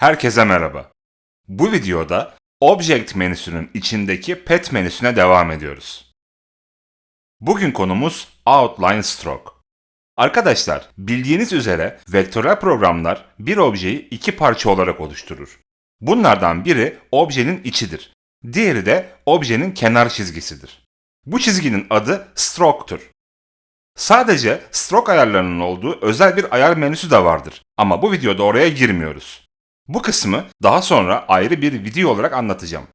Herkese merhaba. Bu videoda Object menüsünün içindeki Pet menüsüne devam ediyoruz. Bugün konumuz Outline Stroke. Arkadaşlar, bildiğiniz üzere vektörel programlar bir objeyi iki parça olarak oluşturur. Bunlardan biri objenin içidir. Diğeri de objenin kenar çizgisidir. Bu çizginin adı stroke'tur. Sadece stroke ayarlarının olduğu özel bir ayar menüsü de vardır ama bu videoda oraya girmiyoruz. Bu kısmı daha sonra ayrı bir video olarak anlatacağım.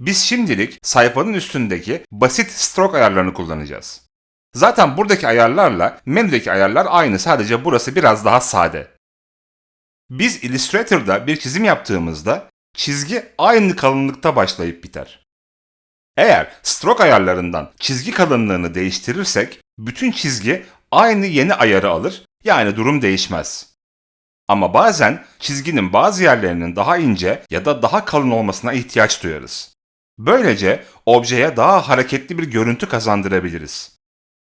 Biz şimdilik sayfanın üstündeki basit stroke ayarlarını kullanacağız. Zaten buradaki ayarlarla menüdeki ayarlar aynı sadece burası biraz daha sade. Biz Illustrator'da bir çizim yaptığımızda çizgi aynı kalınlıkta başlayıp biter. Eğer stroke ayarlarından çizgi kalınlığını değiştirirsek bütün çizgi aynı yeni ayarı alır yani durum değişmez. Ama bazen çizginin bazı yerlerinin daha ince ya da daha kalın olmasına ihtiyaç duyarız. Böylece objeye daha hareketli bir görüntü kazandırabiliriz.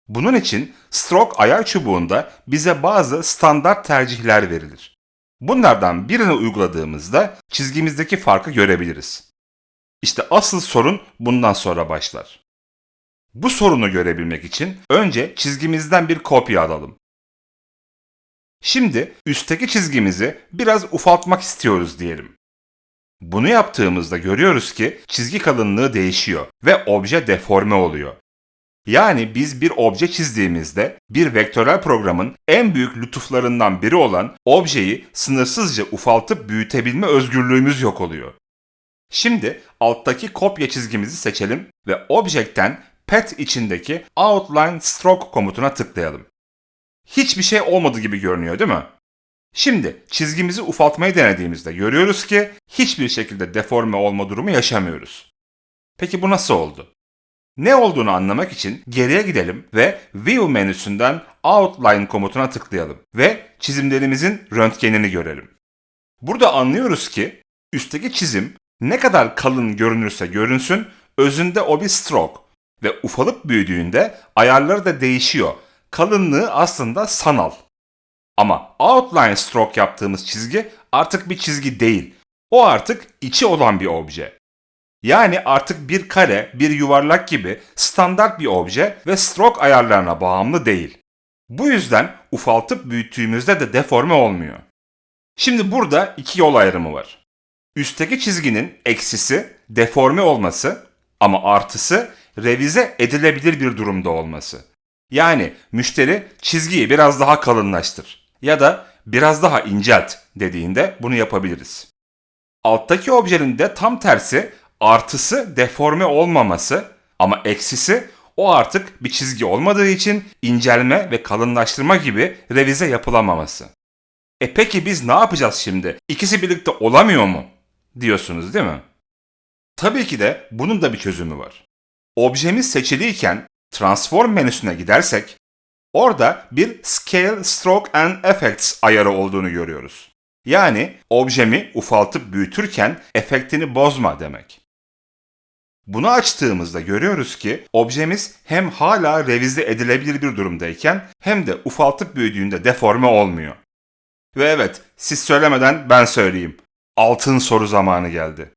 Bunun için stroke ayar çubuğunda bize bazı standart tercihler verilir. Bunlardan birini uyguladığımızda çizgimizdeki farkı görebiliriz. İşte asıl sorun bundan sonra başlar. Bu sorunu görebilmek için önce çizgimizden bir kopya alalım. Şimdi üstteki çizgimizi biraz ufaltmak istiyoruz diyelim. Bunu yaptığımızda görüyoruz ki çizgi kalınlığı değişiyor ve obje deforme oluyor. Yani biz bir obje çizdiğimizde bir vektörel programın en büyük lütuflarından biri olan objeyi sınırsızca ufaltıp büyütebilme özgürlüğümüz yok oluyor. Şimdi alttaki kopya çizgimizi seçelim ve Object'ten Pet içindeki Outline Stroke komutuna tıklayalım. Hiçbir şey olmadı gibi görünüyor değil mi? Şimdi çizgimizi ufaltmayı denediğimizde görüyoruz ki hiçbir şekilde deforme olma durumu yaşamıyoruz. Peki bu nasıl oldu? Ne olduğunu anlamak için geriye gidelim ve View menüsünden Outline komutuna tıklayalım ve çizimlerimizin röntgenini görelim. Burada anlıyoruz ki üstteki çizim ne kadar kalın görünürse görünsün özünde o bir stroke ve ufalıp büyüdüğünde ayarları da değişiyor. Kalınlığı aslında sanal. Ama outline stroke yaptığımız çizgi artık bir çizgi değil. O artık içi olan bir obje. Yani artık bir kare, bir yuvarlak gibi standart bir obje ve stroke ayarlarına bağımlı değil. Bu yüzden ufaltıp büyüttüğümüzde de deforme olmuyor. Şimdi burada iki yol ayrımı var. Üstteki çizginin eksisi deforme olması ama artısı revize edilebilir bir durumda olması. Yani müşteri çizgiyi biraz daha kalınlaştır ya da biraz daha incelt dediğinde bunu yapabiliriz. Alttaki objenin de tam tersi artısı deforme olmaması ama eksisi o artık bir çizgi olmadığı için incelme ve kalınlaştırma gibi revize yapılamaması. E peki biz ne yapacağız şimdi? İkisi birlikte olamıyor mu? Diyorsunuz değil mi? Tabii ki de bunun da bir çözümü var. Objemiz seçiliyken Transform menüsüne gidersek orada bir Scale, Stroke and Effects ayarı olduğunu görüyoruz. Yani objemi ufaltıp büyütürken efektini bozma demek. Bunu açtığımızda görüyoruz ki objemiz hem hala revize edilebilir bir durumdayken hem de ufaltıp büyüdüğünde deforme olmuyor. Ve evet, siz söylemeden ben söyleyeyim. Altın soru zamanı geldi.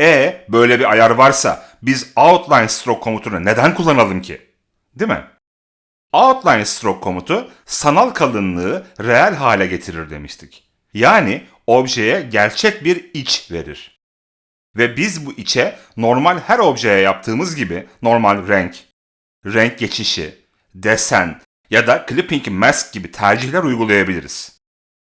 E böyle bir ayar varsa biz outline stroke komutunu neden kullanalım ki? Değil mi? Outline stroke komutu sanal kalınlığı reel hale getirir demiştik. Yani objeye gerçek bir iç verir. Ve biz bu içe normal her objeye yaptığımız gibi normal renk, renk geçişi, desen ya da clipping mask gibi tercihler uygulayabiliriz.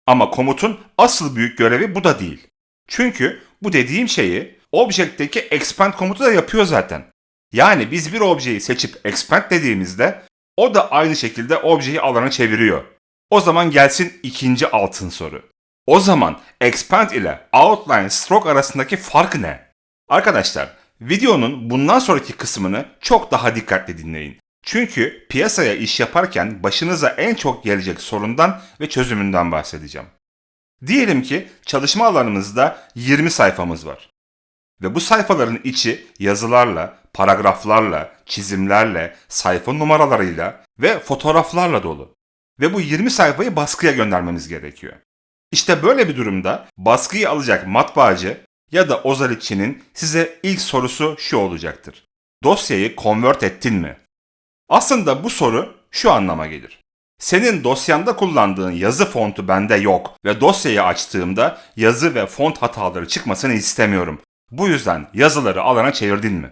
Ama komutun asıl büyük görevi bu da değil. Çünkü bu dediğim şeyi Object'teki expand komutu da yapıyor zaten. Yani biz bir objeyi seçip expand dediğimizde o da aynı şekilde objeyi alana çeviriyor. O zaman gelsin ikinci altın soru. O zaman expand ile outline stroke arasındaki fark ne? Arkadaşlar, videonun bundan sonraki kısmını çok daha dikkatli dinleyin. Çünkü piyasaya iş yaparken başınıza en çok gelecek sorundan ve çözümünden bahsedeceğim. Diyelim ki çalışma alanımızda 20 sayfamız var. Ve bu sayfaların içi yazılarla, paragraflarla, çizimlerle, sayfa numaralarıyla ve fotoğraflarla dolu. Ve bu 20 sayfayı baskıya göndermemiz gerekiyor. İşte böyle bir durumda baskıyı alacak matbaacı ya da ozalitçinin size ilk sorusu şu olacaktır. Dosyayı convert ettin mi? Aslında bu soru şu anlama gelir. Senin dosyanda kullandığın yazı fontu bende yok ve dosyayı açtığımda yazı ve font hataları çıkmasını istemiyorum. Bu yüzden yazıları alana çevirdin mi?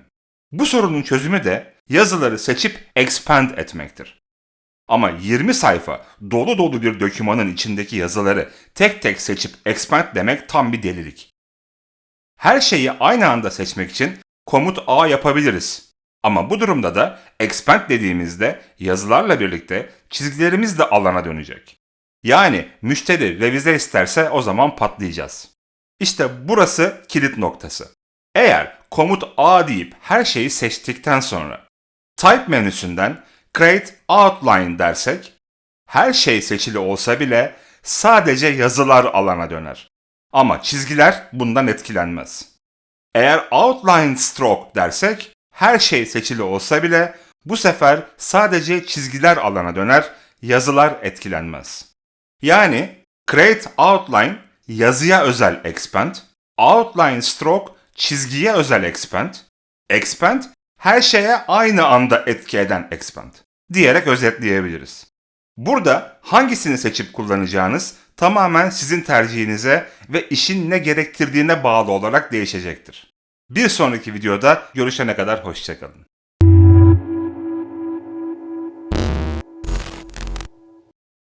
Bu sorunun çözümü de yazıları seçip expand etmektir. Ama 20 sayfa dolu dolu bir dokümanın içindeki yazıları tek tek seçip expand demek tam bir delilik. Her şeyi aynı anda seçmek için komut A yapabiliriz. Ama bu durumda da expand dediğimizde yazılarla birlikte çizgilerimiz de alana dönecek. Yani müşteri revize isterse o zaman patlayacağız. İşte burası kilit noktası. Eğer komut A deyip her şeyi seçtikten sonra Type menüsünden Create Outline dersek her şey seçili olsa bile sadece yazılar alana döner. Ama çizgiler bundan etkilenmez. Eğer Outline Stroke dersek her şey seçili olsa bile bu sefer sadece çizgiler alana döner, yazılar etkilenmez. Yani Create Outline yazıya özel expand, Outline Stroke çizgiye özel expand, expand her şeye aynı anda etki eden expand diyerek özetleyebiliriz. Burada hangisini seçip kullanacağınız tamamen sizin tercihinize ve işin ne gerektirdiğine bağlı olarak değişecektir. Bir sonraki videoda görüşene kadar hoşçakalın.